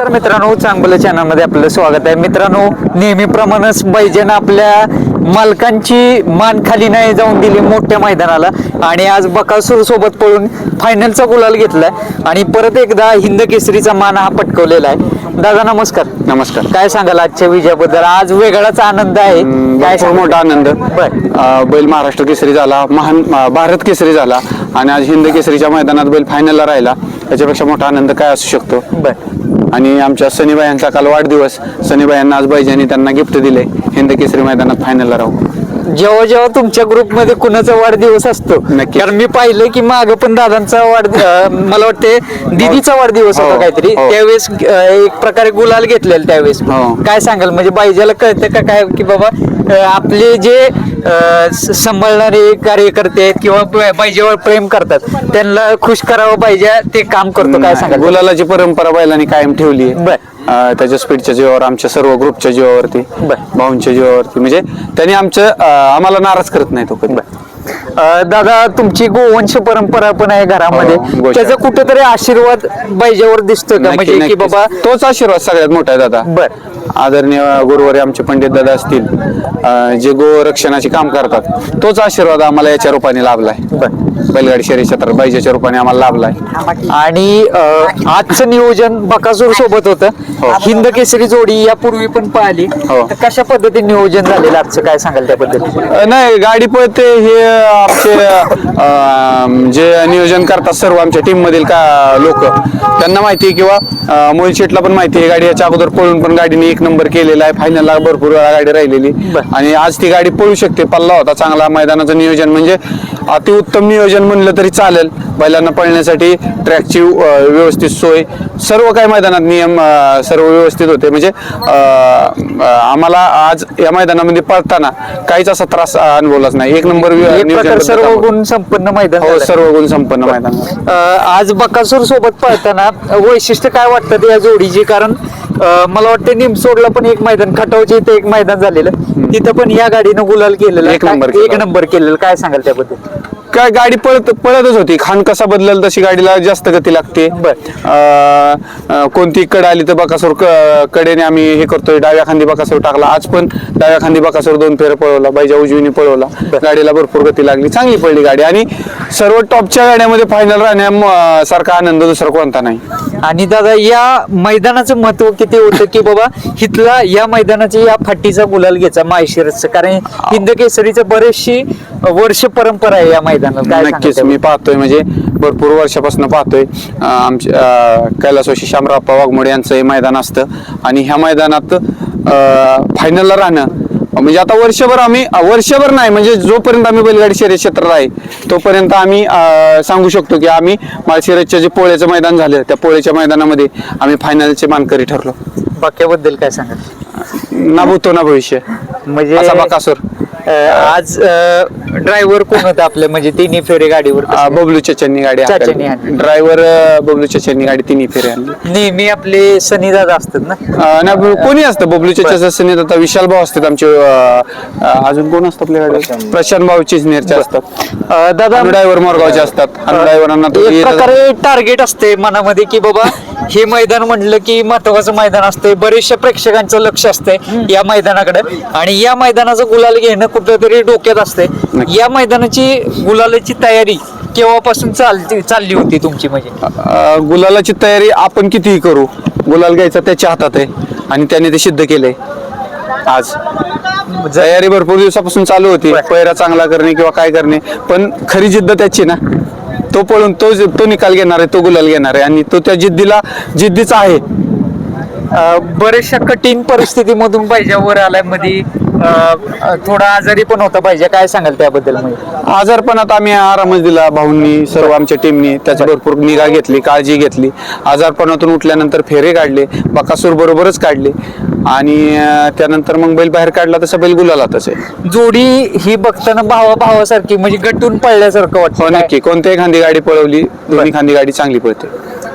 नमस्कार मित्रांनो चांगलं चॅनलमध्ये आपलं स्वागत आहे. मित्रांनो नेहमीप्रमाणेच बैजन आपल्या मालकांची मान खाली नाही जाऊन दिली मोठ्या मैदानाला. आणि आज बकासूर सोबत पळून फायनलचा गुलाल घेतलाय. आणि परत एकदा हिंद केसरीचा मान हा पटकवलेला आहे. दादा नमस्कार. नमस्कार. काय सांगाल आजच्या विजयाबद्दल? आज वेगळाच आनंद आहे. काय भरपूर सांगाल? मोठा आनंद. अं, बैल महाराष्ट्र केसरी झाला महान अं, भारत केसरी झाला आणि आज हिंद केसरीच्या मैदानात बैल फायनलला राहिला. त्याच्यापेक्षा मोठा आनंद काय असू शकतो? बर. आणि आमच्या सनीबाई यांचा काल वाढदिवस सनीबाई यांना आज बैजांनी त्यांना गिफ्ट दिले हिंद केसरी मैदानात फायनलला राहू जेव्हा जेव्हा तुमच्या ग्रुपमध्ये कुणाचा वाढदिवस असतो नक्की. कारण मी पाहिलं की माग पण दादांचा वाढ अं, मला वाटते दिदीचा वाढदिवस होता हो, काहीतरी हो. त्यावेळेस अं, एक प्रकारे गुलाल घेतलेला त्यावेळेस हो. काय सांगाल म्हणजे बायजाला कळतं का काय की बाबा आपले जे सांभाळणारे कार्यकर्ते आहेत किंवा बायजेवर प्रेम करतात त्यांना खुश करावं पाहिजे ते काम करतो काय सांगाल? गुलालाची परंपरा बैलांनी कायम ठेवली बर. आहे त्याच्या स्पीडच्या जीवावर आमच्या सर्व ग्रुपच्या जीवावरती. भाऊंच्या जीवावरती. म्हणजे त्यांनी आमचं आम्हाला नाराज करत नाही तो कधी. अं, दादा तुमची गोवंश परंपरा पण आहे घरामध्ये. हो, गोष्ट. त्याचा कुठेतरी आशीर्वाद बायजेवर दिसतोय का? नक्की, म्हणजे की. बाबा तोच आशीर्वाद सगळ्यात मोठा आहे दादा. बर. आदरणीय गुरुवारी आमचे पंडित दादा असतील अं, जे गोरक्षणाचे काम करतात तोच आशीर्वाद आम्हाला याच्या रूपाने लाभलाय. बैलगाडी शरीर क्षेत्रात बैजाच्या रूपाने आम्हाला लाभलाय. आणि अं, आजचं नियोजन बकासूर सोबत होतं. हिंद केसरी जोडी यापूर्वी पण पाहिली. हो. तर कशा पद्धतीने नियोजन झालेलं आजचं? काय सांगाल त्याबद्दल अं, नाही गाडी पळते हे आमचे अं, जे नियोजन करतात सर्व आमच्या टीम मधील का लोक. त्यांना माहिती आहे किंवा अं, मोहित शेटला पण माहिती आहे गाडी याच्या अगोदर पळून पण गाडीने एक नंबर केलेला आहे. फायनलला भरपूर वेळा गाडी राहिलेली. आणि आज ती गाडी पळू शकते. पल्ला होता. चांगला मैदानाचं नियोजन. म्हणजे अतिउत्तम नियोजन म्हणलं तरी चालेल. बैलांना पळण्यासाठी ट्रॅकची व्यवस्थित सोय. सर्व काही मैदानात नियम सर्व व्यवस्थित होते. म्हणजे आम्हाला आज या मैदानामध्ये पळताना काहीच असा त्रास अनुभवलाच नाही. एक नंबर सर्व. गुण संपन्न मैदान हो. सर्व गुण संपन्न मैदान आज बकासूर सोबत पळताना वैशिष्ट्य काय वाटतं या जोडीची? कारण मला वाटतं निमसोडला पण एक मैदान खटावच्या इथे एक मैदान झालेलं. तिथं पण या गाडीनं गुलाल केलेलं. एक काय- नंबर एक. नंबर केलेलं. काय सांगाल त्याबद्दल? काय गाडी पळत पळतच होती. खान कसा बदलल तशी गाडीला जास्त गती लागते. बर. अं, कोणती कड आली तर बकासूर क- कडेने आम्ही हे करतोय. डाव्या खांदी बकासूर टाकला. आज पण डाव्या खांदी बकासूर दोन फेर पळवला. बाईच्या उजवीने पळवला. गाडीला भरपूर गती लागली. चांगली पडली गाडी. आणि सर्व टॉपच्या गाड्यामध्ये फायनल राहण्या सारखा आनंद दुसरा कोणता नाही. आणि दादा या मैदानाचं महत्त्व किती होतं की बाबा इथला या मैदानाची या फाटीचा गुलाल घ्यायचा माहेशिरसचं कारण हिंद केसरीचं बरेचशी वर्ष परंपरा आहे या मैदानात. नक्कीच मी पाहतोय म्हणजे भरपूर वर्षापासून पाहतोय. अं, आमचे अं, कैलासवासी शामराप्पा वाघमोडे यांचं हे मैदान असतं. आणि ह्या मैदानात फायनलला राहणं म्हणजे आता वर्षभर आम्ही वर्षभर नाही म्हणजे जोपर्यंत आम्ही बैलगाडी शर्यत क्षेत्रात आहे तोपर्यंत आम्ही सांगू शकतो की आम्ही माळशिरसच्या जे पोळ्याचं मैदान झालं त्या पोळ्याच्या मैदानामध्ये आम्ही फायनलचे मानकरी ठरलो. बाक्याबद्दल काय सांगाल? ना भूतो ना भविष्य. म्हणजे असा बकासूर. आज ड्रायव्हर कोण होता आपले? म्हणजे तिन्ही फेरे गाडीवर बबलू चचन्नी गाडी चचन्नी आणली. ड्रायव्हर बबलू चचन्नी गाडी तिन्ही फेरे आणली नेहमी आपले सनी दादा असतात ना? अं, नाही, ब- कोणी असतं? बबलूच्या सनी आता विशाल भाऊ असतात आमचे अं, अं, अजून कोण असतं आपल्याकडे प्रशांत भाऊ. चिजनेरचे असतात. अं, दादा ड्रायव्हर मोरगावचे असतात. आणि ड्रायव्हरांना एक प्रकारे टार्गेट असते मनामध्ये की बाबा हे मैदान म्हटलं की महत्वाचं मैदान असते बरेचशा प्रेक्षकांचं लक्ष असते या मैदानाकडे. आणि या मैदानाचं गुलाल घेणं कुठेतरी डोक्यात असते. या मैदानाची गुलालाची तयारी केव्हापासून चालती चालली होती तुमची म्हणजे? गुलालाची तयारी आपण कितीही करू गुलाल घ्यायचा त्याच्या हातात आहे आणि त्याने ते सिद्ध केलंय. आज. तयारी भरपूर दिवसापासून चालू होती. पैरा चांगला करणे किंवा काय करणे पण खरी जिद्द त्याची ना. तो पळून तो तो निकाल घेणार आहे तो गुलाल घेणार आहे. आणि तो त्या जिद्दीला जिद्दीचा आहे. बऱ्याचशा कठीण परिस्थितीमधून पाहिजे वर आलायमध्ये थोडा आजारी पण होता पाहिजे काय सांगाल त्याबद्दल आजारपणात आम्ही आरामच दिला भाऊंनी सर्व आमच्या टीमनी त्याची भरपूर निगा घेतली काळजी घेतली. आजारपणातून उठल्यानंतर फेरे काढले बकासूर बरोबरच काढले. आणि त्यानंतर मग बैल बाहेर काढला तसा बैल गुलाला तसे जोडी ही बघताना भावा भावासारखी म्हणजे गटून पडल्यासारखं हो वाटतं नक्की. कोणत्याही खांदी गाडी पळवली दोन्ही खांदी गाडी चांगली पळते.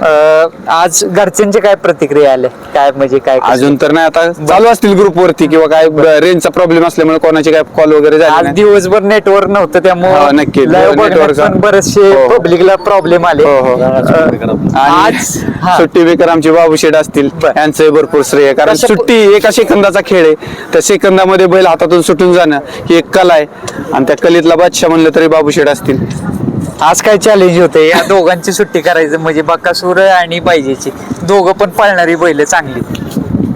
अं, आज घरच्यांची काय प्रतिक्रिया आल्या काय म्हणजे काय अजून तर नाही आता चालू असतील ग्रुप वरती किंवा काय रेंजचा प्रॉब्लेम असल्यामुळे कोणाचे काय कॉल वगैरे आज झाले नाही. दिवसभर नेटवर्क नव्हतं हो, त्यामुळे नक्की. live network बघण्यात चा- पण बरेचसे हो. पब्लिकला प्रॉब्लेम आले हो, हो. अं, आज हा. सुट्टी बेकर आमचे बाबू शेड असतील बर. यांचे भरपूर श्रेय आहे. कारण सुट्टी एका सेकंदाचा खेळ आहे त्या सेकंदामध्ये बैल हातातून सुटून जाणं ही एक कला आहे आणि त्या कलेतला बादशाह म्हणलं तरी बाबू शेड असतील आज काय चॅलेंज होते? या दोघांची सुट्टी करायचं म्हणजे बकासूर आणि पाहिजेची दोघं पण पळणारी बैल चांगली.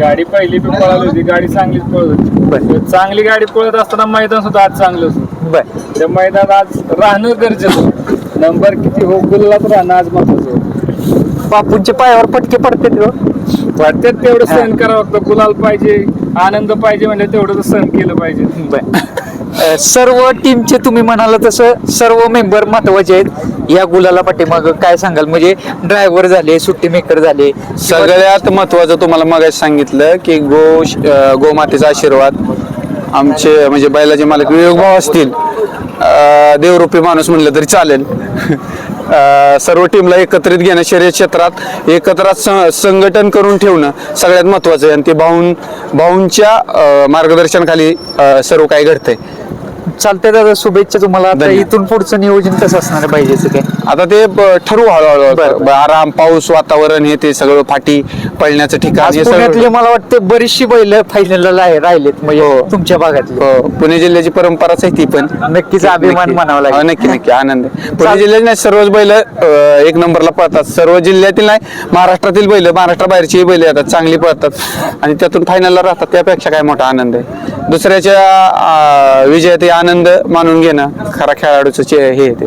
गाडी पहिली पण पळाली होती गाडी चांगलीच पळत. होती. चांगली गाडी पळत असताना मैदान सुद्धा आज चांगलं होतं. बर. त्या मैदानात आज राहणं गरजेचं होतं. नंबर किती हो गुल्लात राहणं आज महत्वाचं होतं. बापूंच्या पायावर पटके पडते हो. वाटतात तेवढं सहन करावं लागतं. गुलाल पाहिजे आनंद पाहिजे म्हणजे तेवढं तर सहन केलं पाहिजे. बर. सर्व टीमचे तुम्ही म्हणाला तसं सर्व मेंबर महत्त्वाचे आहेत. या गुलाला पाठीमाग काय सांगाल? म्हणजे ड्रायव्हर झाले सुट्टी मेकर झाले. सगळ्यात महत्वाचं तुम्हाला मग सांगितलं की गो गोमातेचा आशीर्वाद. आमचे म्हणजे बैलाचे मालक विवेक भाऊ असतील. देवरूपी माणूस म्हणलं तरी चालेल. सर्व टीमला एकत्रित घेणं शरीर क्षेत्रात एकत्र संघटन करून ठेवणं सगळ्यात महत्वाचं आहे. आणि ते भाऊन भाऊंच्या मार्गदर्शनाखाली सर्व काही घडतंय. चालतंय दादा शुभेच्छा तुम्हाला. आता धन्यवाद. इथून पुढचं नियोजन कसं असणार पाहिजे काय आता ते ब- ठरवू हळूहळू. बरं. आराम पाऊस वातावरण हे ते सगळं फाटी पळण्याचं ठिकाण आज हे पुण्यातले सगळं मला वाटतं बरीचशी बैल फायनलला राहिलेत म्हणजे हो. तुमच्या भागातले. हो, पुणे जिल्ह्याची परंपराच आहे ती पण. नक्कीच अभिमान नक्की. म्हणावा हो, लागेल नक्की नक्की. आनंद आहे. पुणे चाल- जिल्ह्यात नाही सर्वच बैल एक नंबरला पळतात. सर्व जिल्ह्यातील नाही महाराष्ट्रातील बैल महाराष्ट्राबाहेरची बैल येतात चांगली पळतात. आणि त्यातून फायनलला राहतात त्यापेक्षा काय मोठा आनंद आहे. दुसऱ्याच्या अं, विजयात हे आनंद मानून घेणं खरा खेळाडूचं चे- हे आहे ते.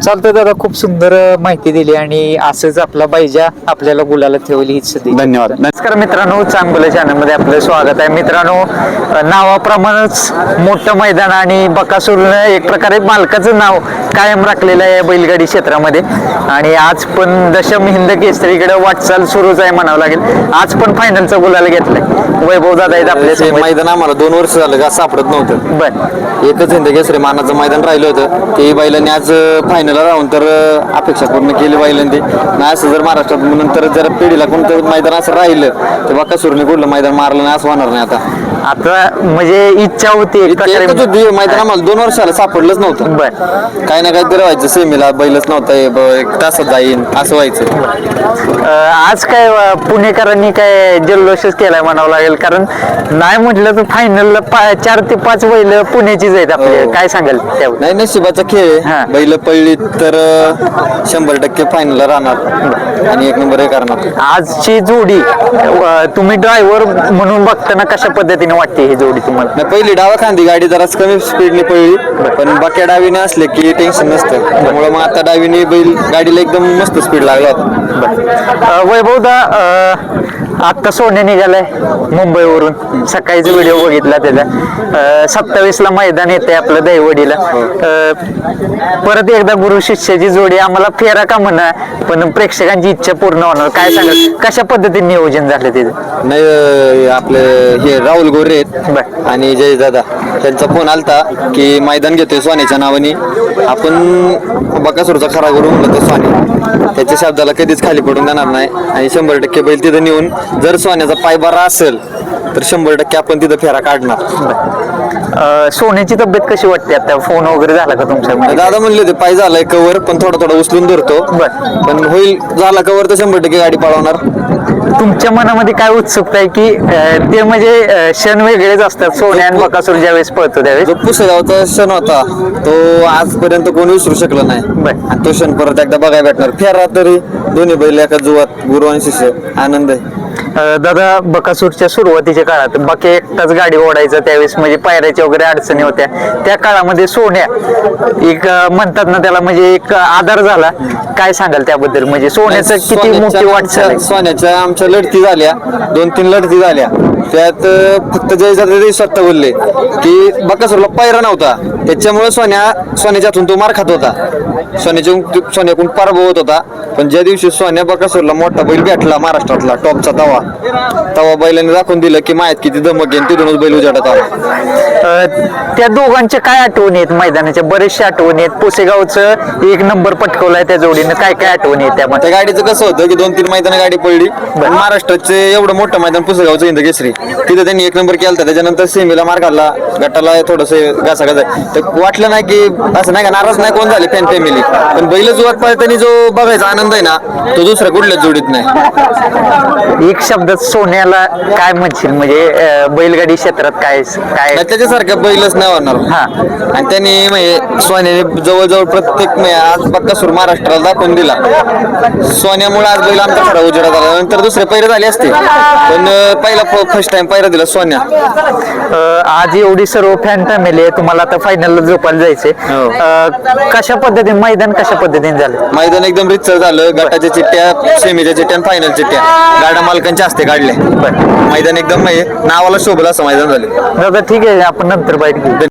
चालतंय दादा खूप सुंदर माहिती दिली आणि असंच आपला बैजा आपल्याला गुलाला ठेवली हीच सदी धन्यवाद. नमस्कार मित्रांनो चांगलं चॅनलमध्ये आपलं स्वागत आहे. मित्रांनो अं, नावाप्रमाणेच मोठं मैदान आणि बकासूरनं एक प्रकारे मालकाचं नाव कायम राखलेलं आहे या बैलगाडी क्षेत्रामध्ये. आणि आज पण दशम हिंद केसरीकडे वाटचाल सुरूच आहे म्हणावं लागेल. आज पण फायनलचा गुलाल घेतलाय. वैभव दादा आहेत आपल्या. मैदान आम्हाला दोन वर्ष झालं का सापडत नव्हतं. बर. एकच हिंद केसरी मानाचं मैदान राहिलं होतं. ते बैलांनी आज फायनलला राहून तर अपेक्षा पूर्ण केली बैलांनी. नाही असं जर महाराष्ट्रात नंतर जर पिढीला कोणतं मैदान असं राहिलं तर बाका सुरने कुठलं मैदान मारलं नाही असं होणार नाही आता. आता म्हणजे इच्छा होती एक एकच प्रकारे होती. मैदान आम्हाला? दोन वर्षाला सापडलंच नव्हतं. बर. काही ना काहीतरी व्हायचं सेमीला बैलच नव्हता हे ब- एक तासात जाईन असं व्हायचं. अं, आज काय अं, पुणेकरांनी काय जल्लोषच केलाय म्हणावं लागेल कारण नाही म्हटलं तर फायनलला चार ते पाच बैल पुण्याचीच आहेत आपले. हो. काय सांगाल त्यावर? नाही नशिबाचा खेळ हा. आहे बैल पडली तर अं, शंभर टक्के फायनलला राहणार. आणि एक नंबर हे करणार. आजची जोडी अं, तुम्ही ड्रायव्हर म्हणून बघताना कशा पद्धतीने वाटते ही जोडी तुम्हाला. नाही पहिली डावा खांदी गाडी जराच कमी स्पीडने पळली पण बाक्या डावीने असले की टेन्शन नसतं. त्यामुळे मग आता डावीने बैल गाडीला एकदम मस्त स्पीड लागला होता. वैभवदा आत्ता सोने निघालाय मुंबईवरून. सकाळीचा व्हिडिओ बघितला त्याचा. सत्तावीस ला मैदान येते आपलं दहिवडीला. परत एकदा गुरु शिष्याची जोडी आम्हाला फेरा का म्हणा पण प्रेक्षकांची इच्छा पूर्ण होणार. काय सांगाल? कशा पद्धतीने नियोजन झालं तिथं नाही आपले हे राहुल गोरे. आहेत आणि जय दादा. त्यांचा फोन आलता की मैदान घेतोय सोन्याच्या नावाने. आपण बकासूरचा खरा करू म्हणलं तर सोने त्याच्या शब्दाला कधीच खाली पडून देणार नाही आणि शंभर टक्के बैल तिथं नेऊन जर सोन्याचा पाय बरा असेल तर शंभर टक्के आपण तिथं फेरा काढणार. अं, सोन्याची तब्येत कशी वाटते आता? फोन वगैरे झाला का तुमचा दादा म्हणले होते पाय झालाय कवर पण थोडा थोडा उचलून धरतो. बर. पण होईल झाला कवर तर शंभर टक्के गाडी पळवणार. तुमच्या मनामध्ये काय उत्सुकता आहे की अं, ते म्हणजे अं, क्षण वेगळेच असतात. सोन्या आणि बकासूर ज्यावेळेस पळतो त्यावेळेस. जो पुसेगावचा क्षण होता तो आजपर्यंत कोणी विसरू शकला नाही. बर. आणि तो क्षण परत एकदा बघायला भेटणार. फेरा तरी दोन्ही बैल एका जुवात गुरु आणि शिष्य. आनंद आहे. दादा बकासूरच्या सुरुवातीच्या काळात बाकी एकटाच गाडी ओढायचा त्यावेळेस म्हणजे पायऱ्याच्या वगैरे अडचणी होत्या. त्या काळामध्ये सोन्या एक म्हणतात ना त्याला म्हणजे एक आधार झाला. काय सांगाल त्याबद्दल? म्हणजे सोन्याचं किती मोठी वाटचाल सोन्याच्या आमच्या लढती झाल्या. दोन तीन लढती झाल्या. त्यात फक्त जय जाते ते स्वतः बोलले की बकासूरला पायरा नव्हता. त्याच्यामुळे सोन्या सोन्याच्या हातून तो मार खात होता. सोन्याच्या सोन्याकडून पराभव होत होता. पण ज्या दिवशी सोन्या बकासूरला मोठा बैल भेटला महाराष्ट्रातला टॉपचा तवा तवा बैलाने दाखवून दिलं की मायात किती धमक आहे तिथूनच बैल उजाडत आला. अ, त्या दोघांच्या काय आठवणी आहेत? मैदानाच्या बरेचशा आठवणी आहेत. पुसेगावचं एक नंबर पटकवलाय त्या जोडीनं. काय काय आठवणी आहेत त्यामध्ये? त्या गाडीचं कसं होतं की दोन तीन मैदान गाडी पडली. महाराष्ट्राचे एवढं मोठं मैदान पुसेगावचं इंद केसरी. तिथे त्यांनी एक नंबर केला होता त्याच्यानंतर सेमीला मार खाल्ला. गटाला थोडस घासा घासा तर वाटलं नाही की असं नाही का नाराज नाही कोण झाले फॅन फॅमिली पण बैल जुवात पळताना जो बघायचा आनंद आहे ना तो दुसऱ्या कुठल्याच जोडीत नाही. एक शब्दात सोन्याला काय म्हणशील? म्हणजे बैलगाडी क्षेत्रात काय काय? त्याच्यासारखं बैलच नाही होणार. हा. आणि त्यांनी म्हणजे सोन्याने जवळजवळ प्रत्येक आज बक्कासूर महाराष्ट्राला दाखवून दिला. सोन्यामुळे आज बैल आमचा खरा उजेडात आला. नंतर दुसरे पैरे झाले असते. पण पहिला फर्स्ट टाइम पैरा दिला सोन्या. आज एवढी सर्व फॅन फॅमिली आहे तुम्हाला आता फायनलला झोपायला जायचंय. हो. कशा पद्धतीने मैदान कशा पद्धतीने झालं? मैदान एकदम रितसर झालं. गटाच्या चिठ्ठ्या सेमीच्या चिठ्ठ्या आणि फायनल चिठ्ठ्या गाड्या मालकांच्या हस्ते काढले मैदान एकदम म्हणजे नावाला शोभलं असं मैदान झालं. दादा ठीक आहे आपण नंतर बाईट घेऊ.